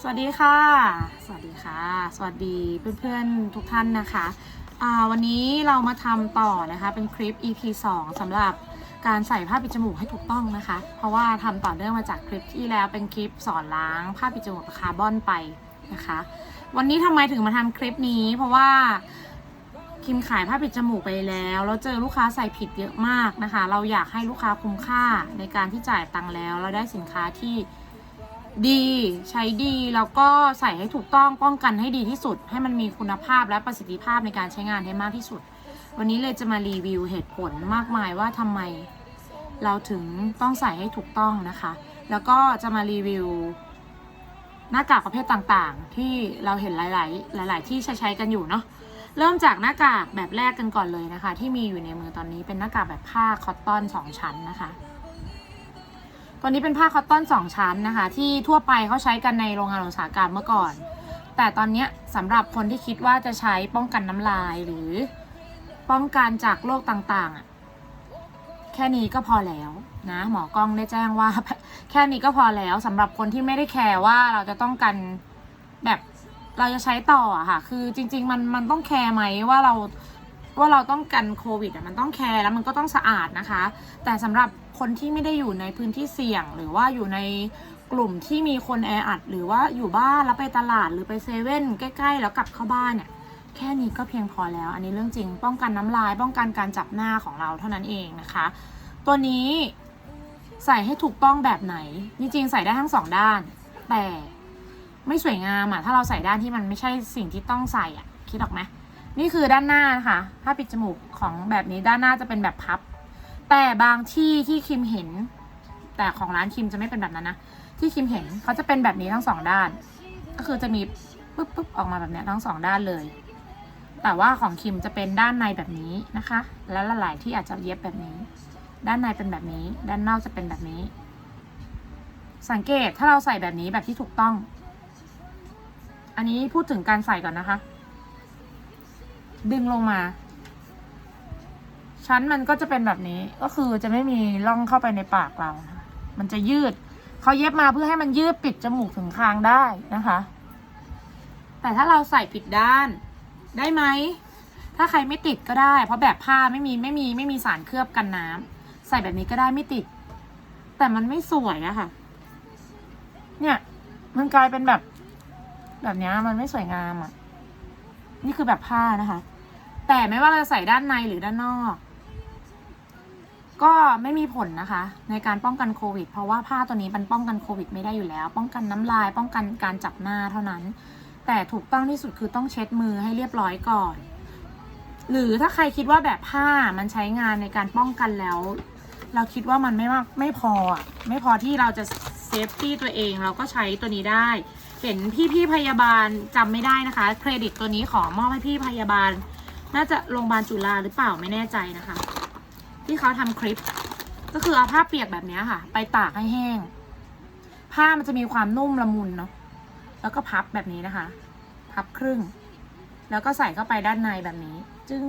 สวัสดีค่ะ สวัสดีค่ะ สวัสดีเพื่อนๆทุกท่านนะคะวันนี้เรามาทำต่อนะคะเป็นคลิป EP 2สำหรับการใส่ผ้าปิดจมูกให้ถูกต้องนะคะ เพราะว่าทำต่อเนื่องมาจากคลิปที่แล้วเป็นคลิปสอนล้างผ้าปิดจมูกคาร์บอนไปนะคะ วันนี้ทำไมถึงมาทำคลิปนี้ เพราะว่าคิมขายผ้าปิดจมูกไปแล้วแล้วเจอลูกค้าใส่ผิดเยอะมากนะคะ เราอยากให้ลูกค้าคุ้มค่าในการที่จ่ายตังค์แล้วเราได้สินค้าที่ ดีใช้ดีแล้วก็ใส่ให้ถูกต้องป้องกันให้ดีที่สุด ให้มันมีคุณภาพและประสิทธิภาพในการใช้งานให้มากที่สุด วันนี้เลยจะมารีวิวเหตุผลมากมายว่าทำไม เราถึงต้องใส่ให้ถูกต้องนะคะ แล้วก็จะมารีวิว หน้ากากประเภทต่างๆ ที่เราเห็นหลาย ๆ หลาย ๆ ที่ใช้ใช้กันอยู่เนาะเริ่มจากหน้ากากแบบแรกกันก่อนเลยนะคะ ที่มีอยู่ในมือตอนนี้เป็นหน้ากากแบบผ้าคอตตอนสองชั้นนะคะ ตัวนี้เป็นผ้าคอตตอนสองชั้นนะคะ ที่ทั่วไปเขาใช้กันในโรงงานอุตสาหกรรมเมื่อก่อน แต่ตอนนี้สำหรับคนที่คิดว่าจะใช้ป้องกันน้ำลายหรือป้องกันจากโรคต่างๆอะแค่นี้ก็พอแล้วนะหมอกล้องได้แจ้งว่า แค่นี้ก็พอแล้วสำหรับคนที่ไม่ได้แคร์ว่าเราจะต้องกันแบบเราจะใช้ต่ออะค่ะ คือจริง ๆ มันมันต้องแคร์ไหมว่าเราว่าเราต้องกันโควิดอะมันต้องแคร์แล้วมันก็ต้องสะอาดนะคะ แต่สำหรับ คนที่ไม่ได้อยู่ในพื้นที่เสี่ยง หรือว่าอยู่ในกลุ่มที่มีคนแออัด หรือว่าอยู่บ้านแล้วไปตลาดหรือไปเซเว่นใกล้ ๆ แล้วกลับเข้าบ้านเนี่ยแค่นี้ก็เพียงพอแล้ว อันนี้เรื่องจริง ป้องกันน้ำลาย ป้องกันการจับหน้าของเราเท่านั้นเองนะคะ ตัวนี้ใส่ให้ถูกต้องแบบไหน จริงๆ ใส่ได้ทั้งสองด้าน แต่ไม่สวยงามอะถ้าเราใส่ด้านที่มันไม่ใช่สิ่งที่ต้องใส่อะคิดออกไหมนี่คือด้านหน้านะคะผ้าปิดจมูกของแบบนี้ด้านหน้าจะเป็นแบบพับ แต่บางที่ที่คิมเห็น แต่ของร้านคิมจะไม่เป็นแบบนั้นนะ ที่คิมเห็นเขาจะเป็นแบบนี้ทั้งสองด้าน ก็คือจะมีปุ๊บปุ๊บออกมาแบบนี้ทั้งสองด้านเลย แต่ว่าของคิมจะเป็นด้านในแบบนี้นะคะ แล้วหลายที่อาจจะเย็บแบบนี้ ด้านในเป็นแบบนี้ ด้านนอกจะเป็นแบบนี้ สังเกตถ้าเราใส่แบบนี้แบบที่ถูกต้อง อันนี้พูดถึงการใส่ก่อนนะคะ ดึงลงมา ชั้นมันก็จะเป็นแบบนี้ก็คือจะไม่มีร่องเข้าไปในปากเรา มันจะยืดเขาเย็บมาเพื่อให้มันยืดปิดจมูกถึงคางได้นะคะ แต่ถ้าเราใส่ผิดด้านได้ไหม ถ้าใครไม่ติดก็ได้ เพราะแบบผ้าไม่มีไม่มีไม่มีสารเคลือบกันน้ำใส่แบบนี้ก็ได้ไม่ติด แต่มันไม่สวยอะค่ะ เนี่ยมันกลายเป็นแบบ แบบนี้มันไม่สวยงามอะนี่คือแบบผ้านะคะ แต่ไม่ว่าเราจะใส่ด้านในหรือด้านนอก ก็ไม่มีผลนะคะ ในการป้องกันโควิด เพราะว่าผ้าตัวนี้มันป้องกันโควิดไม่ได้อยู่แล้ว ป้องกันน้ำลาย ป้องกันการจับหน้าเท่านั้น แต่ถูกต้องที่สุดคือต้องเช็ดมือให้เรียบร้อยก่อน หรือถ้าใครคิดว่าแบบผ้ามันใช้งานในการป้องกันแล้ว เราคิดว่ามันไม่มากไม่พอไม่พอที่เราจะเซฟตี้ตัวเองเราก็ใช้ตัวนี้ได้เห็นพี่พี่พยาบาลจำไม่ได้นะคะ เครดิตตัวนี้ขอมอบให้พี่พยาบาล น่าจะโรงพยาบาลจุฬาหรือเปล่าไม่แน่ใจนะคะ ที่เขาทำคลิป ก็คือเอาผ้าเปียกแบบนี้ค่ะ ไปตากให้แห้ง ผ้ามันจะมีความนุ่มละมุนเนาะแล้วก็พับแบบนี้นะคะ พับครึ่ง แล้วก็ใส่เข้าไปด้านในแบบนี้ จึง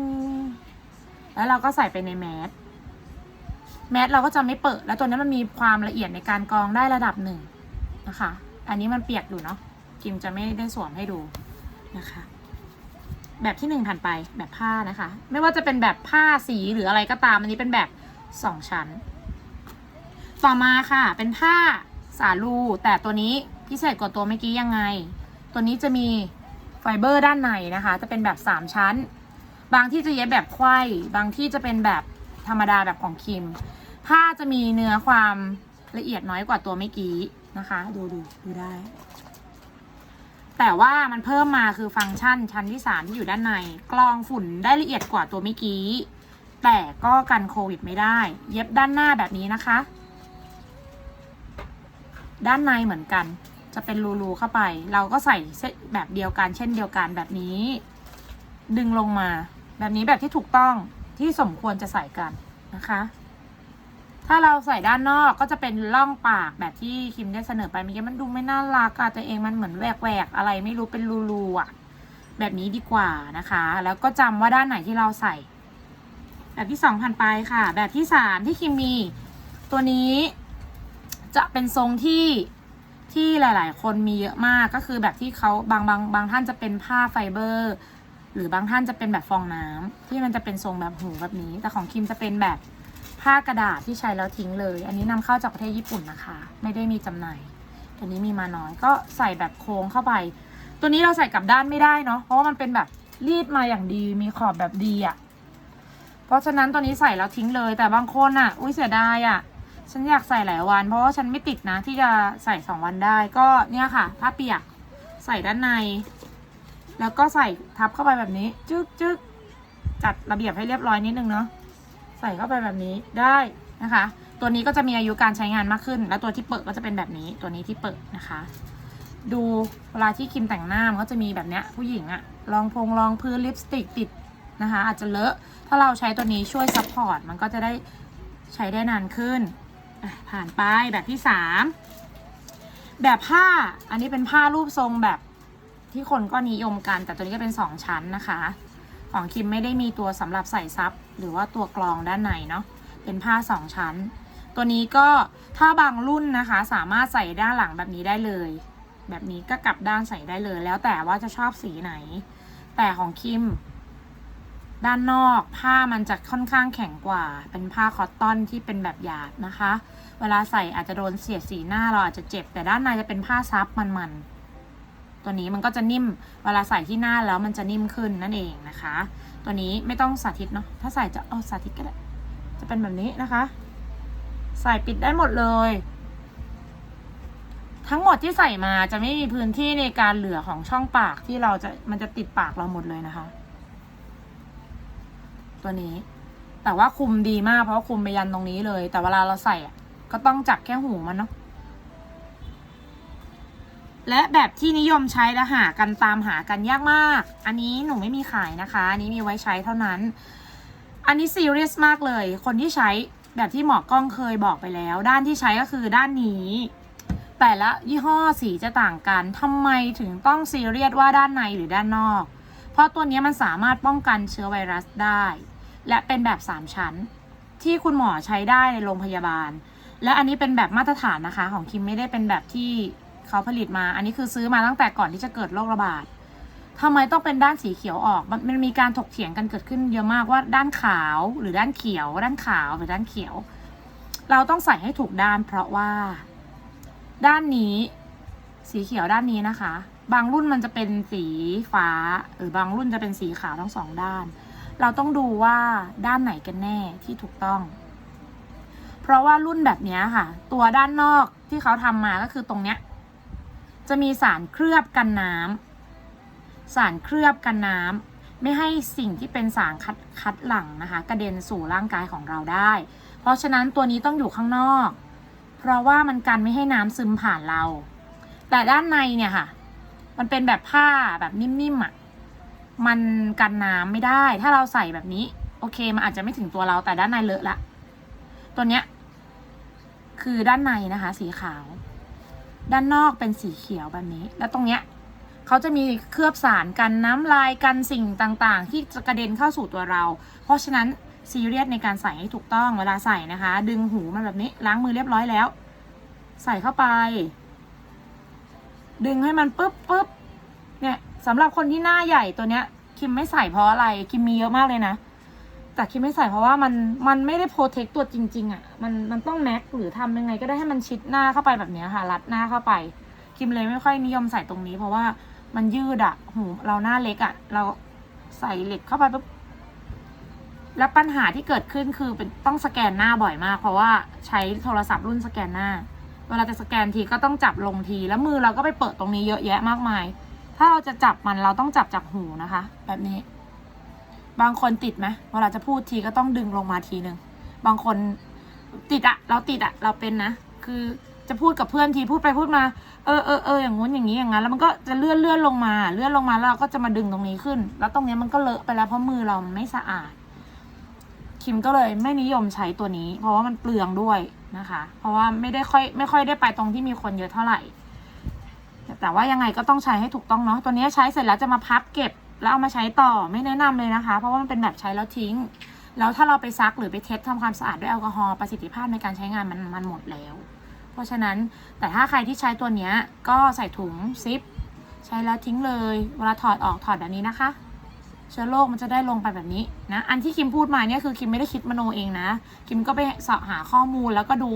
แล้วเราก็ใส่ไปในแมสแมสเราก็จะไม่เปิด แล้วตัวนี้มันมีความละเอียดในการกรองได้ระดับหนึ่งนะคะ อันนี้มันเปียกอยู่เนาะกิมจะไม่ได้สวมให้ดูนะคะ แบบที่หนึ่งผ่านไปแบบผ้านะคะ ไม่ว่าจะเป็นแบบผ้าสีหรืออะไรก็ตาม อันนี้เป็นแบบสองชั้น ต่อมาค่ะ เป็นผ้าสาลูแต่ตัวนี้พิเศษกว่าตัวเมื่อกี้ยังไง ตัวนี้จะมีไฟเบอร์ด้านในนะคะ จะเป็นแบบสามชั้น บางที่จะเย็บแบบไขว้บางที่จะเป็นแบบธรรมดาแบบของคิม ผ้าจะมีเนื้อความละเอียดน้อยกว่าตัวเมื่อกี้นะคะ ดูดูดูได้ แต่ว่ามันเพิ่มมาคือฟังก์ชันชั้นที่3ที่อยู่ด้านใน กรองฝุ่นได้ละเอียดกว่าตัวเมื่อกี้ แต่ก็กันโควิดไม่ได้ เย็บด้านหน้าแบบนี้นะคะ ด้านในเหมือนกัน จะเป็นรูๆเข้าไป เราก็ใส่เส้นแบบเดียวกันเช่นเดียวกันแบบนี้ ดึงลงมา แบบนี้แบบที่ถูกต้องที่สมควรจะใส่กันนะคะ ถ้าเราใส่ด้านนอกก็จะเป็นร่องปากแบบที่คิมได้เสนอไปเมื่อกี้มันดูไม่น่ารักอะตัวเองมันเหมือนแหวกๆอะไรไม่รู้เป็นรูๆอะแบบนี้ดีกว่านะคะ แล้วก็จำว่าด้านไหนที่เราใส่ แบบที่สองผ่านไปค่ะ แบบที่สามที่คิมมี ตัวนี้จะเป็นทรงที่ที่หลาย ๆ คนมีเยอะมากก็คือแบบที่เขาบางบางบางท่านจะเป็นผ้าไฟเบอร์ หรือบางท่านจะเป็นแบบฟองน้ำที่มันจะเป็นทรงแบบหูแบบนี้ แต่ของคิมจะเป็นแบบ ผ้ากระดาษที่ใช้แล้วทิ้งเลย อันนี้นำเข้าจากประเทศญี่ปุ่นนะคะ ไม่ได้มีจำหน่ายตัวนี้มีมาน้อยก็ใส่แบบโค้งเข้าไป ตัวนี้เราใส่กลับด้านไม่ได้เนาะเพราะว่ามันเป็นแบบรีดมาอย่างดีมีขอบแบบดีอะ่ะ เพราะฉะนั้นตัวนี้ใส่แล้วทิ้งเลย แต่บางคนอะ อุ้ยเสียดายอะ ฉันอยากใส่หลายวัน เพราะว่าฉันไม่ติดนะที่จะใส่สองวันได้ก็เนี่ยค่ะผ้าเปียกใส่ด้านใน แล้วก็ใส่ทับเข้าไปแบบนี้จึ๊กจึ๊กจัดระเบียบให้เรียบร้อยนิดนึงเนาะ ใส่เข้าไปแบบนี้ได้นะคะ ตัวนี้ก็จะมีอายุการใช้งานมากขึ้น แล้วตัวที่เปิดก็จะเป็นแบบนี้ ตัวนี้ที่เปิดนะคะ ดูเวลาที่คิมแต่งหน้ามันก็จะมีแบบเนี้ยผู้หญิงอะรองพงรองพื้นลิปสติกติดนะคะ อาจจะเลอะ ถ้าเราใช้ตัวนี้ช่วยซัพพอร์ตมันก็จะได้ใช้ได้นานขึ้น ผ่านไปแบบที่สามแบบผ้า อันนี้เป็นผ้ารูปทรงแบบที่คนก็นิยมกัน แต่ตัวนี้ก็เป็นสองชั้นนะคะ ของคิมไม่ได้มีตัวสำหรับใส่ซับ หรือว่าตัวกรองด้านในเนาะเป็นผ้าสองชั้น ตัวนี้ก็ถ้าบางรุ่นนะคะ สามารถใส่ด้านหลังแบบนี้ได้เลย แบบนี้ก็กลับด้านใส่ได้เลย แล้วแต่ว่าจะชอบสีไหน แต่ของคิม ด้านนอกผ้ามันจะค่อนข้างแข็งกว่า เป็นผ้าคอตตอนที่เป็นแบบหยาบนะคะ เวลาใส่อาจจะโดนเสียดสีหน้าเราอาจจะเจ็บ แต่ด้านในจะเป็นผ้าซับมันๆ ตัวนี้มันก็จะนิ่มเวลาใส่ที่หน้าแล้วมันจะนิ่มขึ้นนั่นเองนะคะ ตัวนี้ไม่ต้องสาธิตเนาะถ้าใส่จะเอาสาธิตก็ได้ จะเป็นแบบนี้นะคะ ใส่ปิดได้หมดเลย ทั้งหมดที่ใส่มาจะไม่มีพื้นที่ในการเหลือของช่องปากที่เราจะมันจะติดปากเราหมดเลยนะคะ ตัวนี้ แต่ว่าคุมดีมากเพราะคุมไปยันตรงนี้เลย แต่เวลาเราใส่ก็ต้องจับแค่หูมันเนาะ และแบบที่นิยมใช้และหากันตามหากันยากมาก อันนี้หนูไม่มีขายนะคะ อันนี้มีไว้ใช้เท่านั้น อันนี้ซีเรียสมากเลย คนที่ใช้แบบที่หมอกล้องเคยบอกไปแล้ว ด้านที่ใช้ก็คือด้านนี้ แต่ละยี่ห้อสีจะต่างกันทำไมถึงต้องซีเรียสว่าด้านในหรือด้านนอก เพราะตัวนี้มันสามารถป้องกันเชื้อไวรัสได้ และเป็นแบบ 3 ชั้น ที่คุณหมอใช้ได้ในโรงพยาบาล และอันนี้เป็นแบบมาตรฐานนะคะ ของคิมไม่ได้เป็นแบบที่ เขาผลิตมา อันนี้คือซื้อมาตั้งแต่ก่อนที่จะเกิดโรคระบาดทำไมต้องเป็นด้านสีเขียวออกมันมันมีการถกเถียงกันเกิดขึ้นเยอะมากว่าด้านขาวหรือด้านเขียว ด้านขาวหรือด้านเขียว เราต้องใส่ให้ถูกด้าน เพราะว่า ด้านนี้ สีเขียวด้านนี้นะคะ บางรุ่นมันจะเป็นสีฟ้า หรือบางรุ่นจะเป็นสีขาวทั้งสองด้าน เราต้องดูว่าด้านไหนกันแน่ที่ถูกต้อง เพราะว่ารุ่นแบบนี้ค่ะ ตัวด้านนอกที่เขาทำมาก็คือตรงเนี้ย จะมีสารเคลือบกันน้ำสารเคลือบกันน้ำไม่ให้สิ่งที่เป็นสารคัดคัดหลั่งนะคะกระเด็นสู่ร่างกายของเราได้ เพราะฉะนั้นตัวนี้ต้องอยู่ข้างนอก เพราะว่ามันกันไม่ให้น้ำซึมผ่านเรา แต่ด้านในเนี่ยค่ะ มันเป็นแบบผ้าแบบนิ่มๆอะมันกันน้ำไม่ได้ ถ้าเราใส่แบบนี้ โอเค มันอาจจะไม่ถึงตัวเราแต่ด้านในเลอะละ ตัวเนี้ย คือด้านในนะคะ สีขาว ด้านนอกเป็นสีเขียวแบบนี้ แล้วตรงเนี้ยเขาจะมีเคลือบสารกันน้ำลายกันสิ่งต่างๆ ที่จะกระเด็นเข้าสู่ตัวเรา เพราะฉะนั้นซีเรียสในการใส่ให้ถูกต้องเวลาใส่นะคะ ดึงหูมันแบบนี้ล้างมือเรียบร้อยแล้ว ใส่เข้าไป ดึงให้มันปุ๊บปุ๊บเนี่ยสำหรับคนที่หน้าใหญ่ตัวเนี้ยคิมไม่ใส่เพราะอะไรคิมมีเยอะมากเลยนะ แต่คิมไม่ใส่เพราะว่ามันมันไม่ได้โปรเทคตัวจริง ๆอะ่ะมันมันต้องแม็กหรือทำยังไงก็ได้ให้มันชิดหน้าเข้าไปแบบนี้ค่ะ รัดหน้าเข้าไป คิมเลยไม่ค่อยนิยมใส่ตรงนี้ เพราะว่ามันยืดอะ่ะหูเราหน้าเล็กอะ่ะ เราใส่เหล็กเข้าไปปุ๊บแล้วปัญหาที่เกิดขึ้นคือเป็นต้องสแกนหน้าบ่อยมาก เพราะว่าใช้โทรศัพท์รุ่นสแกนหน้า เวลาจะสแกนทีก็ต้องจับลงทีแล้วมือเราก็ไปเปิดตรงนี้เยอะแยะมากมาย ถ้าเราจะจับมันเราต้องจับจากหูนะคะ แบบนี้ บางคนติดไหมเวลาจะพูดทีก็ต้องดึงลงมาทีหนึ่งบางคนติดอะเราติดอะเราเป็นนะ คือจะพูดกับเพื่อนทีพูดไปพูดมา เออเออเอออย่างงู้นอย่างนี้อย่างนั้นแล้วมันก็จะเลื่อนเลื่อนลงมาเลื่อนลงมาแล้วเราก็จะมาดึงตรงนี้ขึ้น แล้วตรงนี้มันก็เลอะไปแล้วเพราะมือเรามันไม่สะอาด คิมก็เลยไม่นิยมใช้ตัวนี้ เพราะว่ามันเปลืองด้วยนะคะ เพราะว่าไม่ได้ค่อยไม่ค่อยได้ไปตรงที่มีคนเยอะเท่าไหร่ แต่ว่ายังไงก็ต้องใช้ให้ถูกต้องเนาะตัวนี้ใช้เสร็จแล้วจะมาพับเก็บ แล้วเอามาใช้ต่อไม่แนะนำเลยนะคะ เพราะว่ามันเป็นแบบใช้แล้วทิ้ง แล้วถ้าเราไปซักหรือไปเทสทำความสะอาดด้วยแอลกอฮอล์ประสิทธิภาพในการใช้งานมันมันหมดแล้ว เพราะฉะนั้นแต่ถ้าใครที่ใช้ตัวนี้ก็ใส่ถุงซิปใช้แล้วทิ้งเลยเวลาถอดออกถอดแบบนี้นะคะเชื้อโรคมันจะได้ลงไปแบบนี้นะ อันที่คิมพูดมาเนี่ยคือคิมไม่ได้คิดมโนเองนะ คิมก็ไปเสาะหาข้อมูลแล้วก็ดู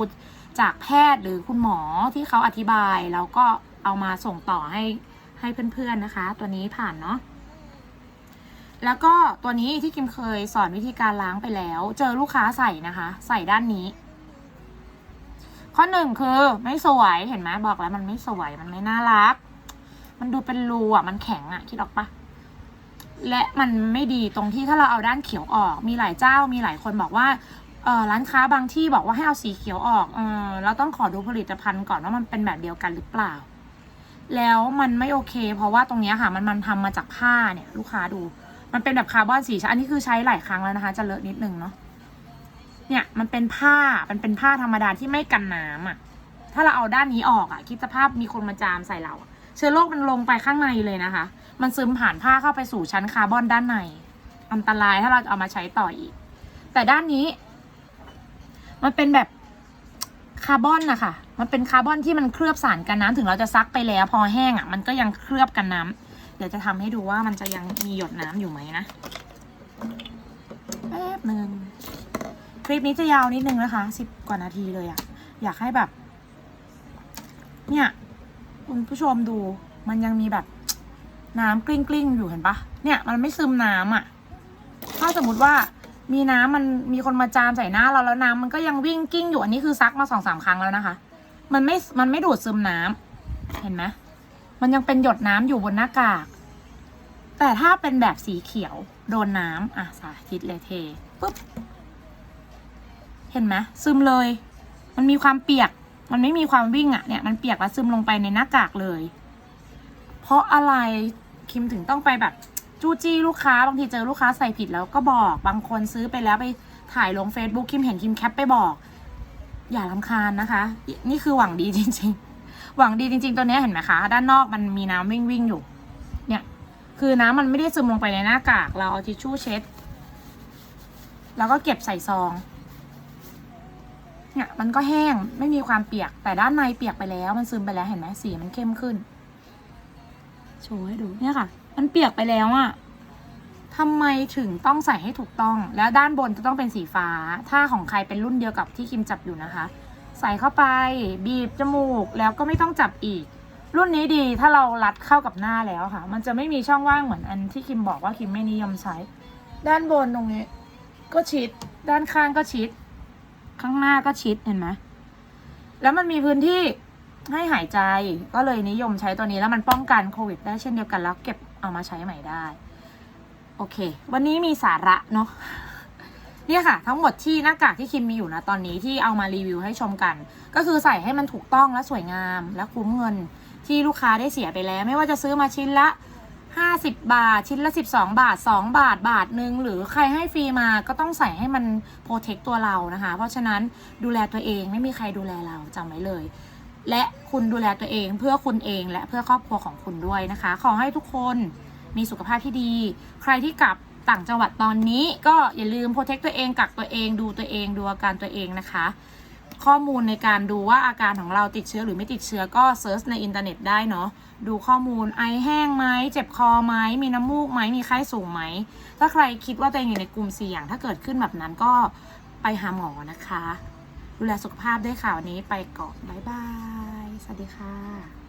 จากแพทย์หรือคุณหมอที่เขาอธิบาย แล้วก็เอามาส่งต่อให้ให้เพื่อนๆนะคะ ตัวนี้ผ่านเนาะ แล้วก็ตัวนี้ที่คิมเคยสอนวิธีการล้างไปแล้ว เจอลูกค้าใส่นะคะ ใส่ด้านนี้ ข้อหนึ่งคือไม่สวยเห็นไหมบอกแล้วมันไม่สวยมันไม่น่ารัก มันดูเป็นรูอะมันแข็งอะคิดออกปะและมันไม่ดีตรงที่ถ้าเราเอาด้านเขียวออก มีหลายเจ้ามีหลายคนบอกว่าเออร้านค้าบางที่บอกว่าให้เอาสีเขียวออกเออเราต้องขอดูผลิตภัณฑ์ก่อนว่ามันเป็นแบบเดียวกันหรือเปล่า แล้วมันไม่โอเค เพราะว่าตรงนี้ค่ะ มันมันทำมาจากผ้าเนี่ย ลูกค้าดู มันเป็นแบบคาร์บอนสีชั้นอันนี้คือใช้หลายครั้งแล้วนะคะ จะเลอะนิดนึงเนาะเนี่ยมันเป็นผ้ามันเป็นผ้าธรรมดาที่ไม่กันน้ำอะ ถ้าเราเอาด้านนี้ออกอะคิดสภาพมีคนมาจามใส่เราเชื้อโรคมันลงไปข้างในเลยนะคะ มันซึมผ่านผ้าเข้าไปสู่ชั้นคาร์บอนด้านใน อันตรายถ้าเราเอามาใช้ต่ออีก แต่ด้านนี้ มันเป็นแบบคาร์บอนนะคะมันเป็นคาร์บอนที่มันเคลือบสารกันน้ำถึงเราจะซักไปแล้ว พอแห้งอะ มันก็ยังเคลือบกันน้ำ ดี๋ยวจะทำให้ดูว่ามันจะยังมีหยดน้ำอยู่ไหมนะแป๊บหนึ่งคลิปนี้จะยาวนิดนึงนะคะสิบกว่านาทีเลยอะอยากให้แบบ เนี่ย คุณผู้ชมดู มันยังมีแบบน้ำกลิ้งกลิ้งๆอยู่เห็นปะเนี่ย มันไม่ซึมน้ำอะถ้าสมมติว่ามีน้ำมันมีคนมาจามใส่หน้าเราแล้วน้ำมันก็ยังวิ่งกิ้งอยู่อันนี้คือซักมาสองสามครั้งแล้วนะคะ มันไม่มันไม่ดูดซึมน้ำเห็นไหมมันยังเป็นหยดน้ำอยู่บนหน้ากาก แต่ถ้าเป็นแบบสีเขียวโดนน้ำอะสาธิตเลยเทปุ๊บ เห็นไหมซึมเลย มันมีความเปียก มันไม่มีความวิ่งอะ่ะเนี่ยมันเปียกแล้วซึมลงไปในหน้ากากเลย เพราะอะไรคิมถึงต้องไปแบบจู้จี้ลูกค้าบางทีเจอลูกค้าใส่ผิดแล้วก็บอกบางคนซื้อไปแล้วไปถ่ายลง Facebook คิมเห็นคิมแคปไปบอก อย่าลำคาญนะคะ นี่คือหวังดีจริง ๆ หวังดีจริง ๆ ตัวนี้เห็นไหมคะ ด้านนอกมันมีน้ำวิ่งวิ่งอยู่ คือน้ำมันไม่ได้ซึมลงไปในหน้ากาก เราเอาทิชชู่เช็ด แล้วก็เก็บใส่ซอง เนี่ยมันก็แห้งไม่มีความเปียก แต่ด้านในเปียกไปแล้ว มันซึมไปแล้วเห็นไหมสีมันเข้มขึ้น โชว์ให้ดูเนี่ยค่ะ มันเปียกไปแล้วอะทำไมถึงต้องใส่ให้ถูกต้อง แล้วด้านบนจะต้องเป็นสีฟ้า ถ้าของใครเป็นรุ่นเดียวกับที่คิมจับอยู่นะคะ ใส่เข้าไป บีบจมูกแล้วก็ไม่ต้องจับอีก รุ่นนี้ดีถ้าเรารัดเข้ากับหน้าแล้วค่ะ มันจะไม่มีช่องว่างเหมือนอันที่คิมบอกว่าคิมไม่นิยมใช้ ด้านบนตรงนี้ ก็ชิด ด้านข้างก็ชิด ข้างหน้าก็ชิดเห็นไหมแล้วมันมีพื้นที่ให้หายใจก็เลยนิยมใช้ตัวนี้แล้วมันป้องกันโควิดได้เช่นเดียวกันแล้วเก็บเอามาใช้ใหม่ได้ โอเค วันนี้มีสาระเนาะเนี่ยค่ะ ทั้งหมดที่หน้ากากที่คิมมีอยู่นะตอนนี้ที่เอามารีวิวให้ชมกัน ก็คือใส่ให้มันถูกต้องและสวยงามและคุ้มเงิน ที่ลูกค้าได้เสียไปแล้ว ไม่ว่าจะซื้อมาชิ้นละ 50 บาท ชิ้นละ 12 บาท 2 บาทบาทหนึ่งหรือใครให้ฟรีมาก็ต้องใส่ให้มันโปรเทคตัวเรานะคะ เพราะฉะนั้นดูแลตัวเองไม่มีใครดูแลเราจำไว้เลย และคุณดูแลตัวเองเพื่อคุณเองและเพื่อครอบครัวของคุณด้วยนะคะ ขอให้ทุกคนมีสุขภาพที่ดี ใครที่กลับต่างจังหวัดตอนนี้ก็อย่าลืมโปรเทคตัวเองกักตัวเองดูตัวเองดูอาการตัวเองนะคะ ข้อมูลในการดูว่าอาการของเราติดเชื้อหรือไม่ติดเชื้อก็เซิร์ชในอินเทอร์เน็ตได้เนาะดูข้อมูลไอแห้งไหมเจ็บคอไหมมีน้ำมูกไหมมีไข้สูงไหม ถ้าใครคิดว่าตัวเองอยู่ในกลุ่มเสี่ยง ถ้าเกิดขึ้นแบบนั้นก็ไปหาหมอนะคะ ดูแลสุขภาพด้วยค่ะวันนี้ไปก่อนบ๊ายบาย สวัสดีค่ะ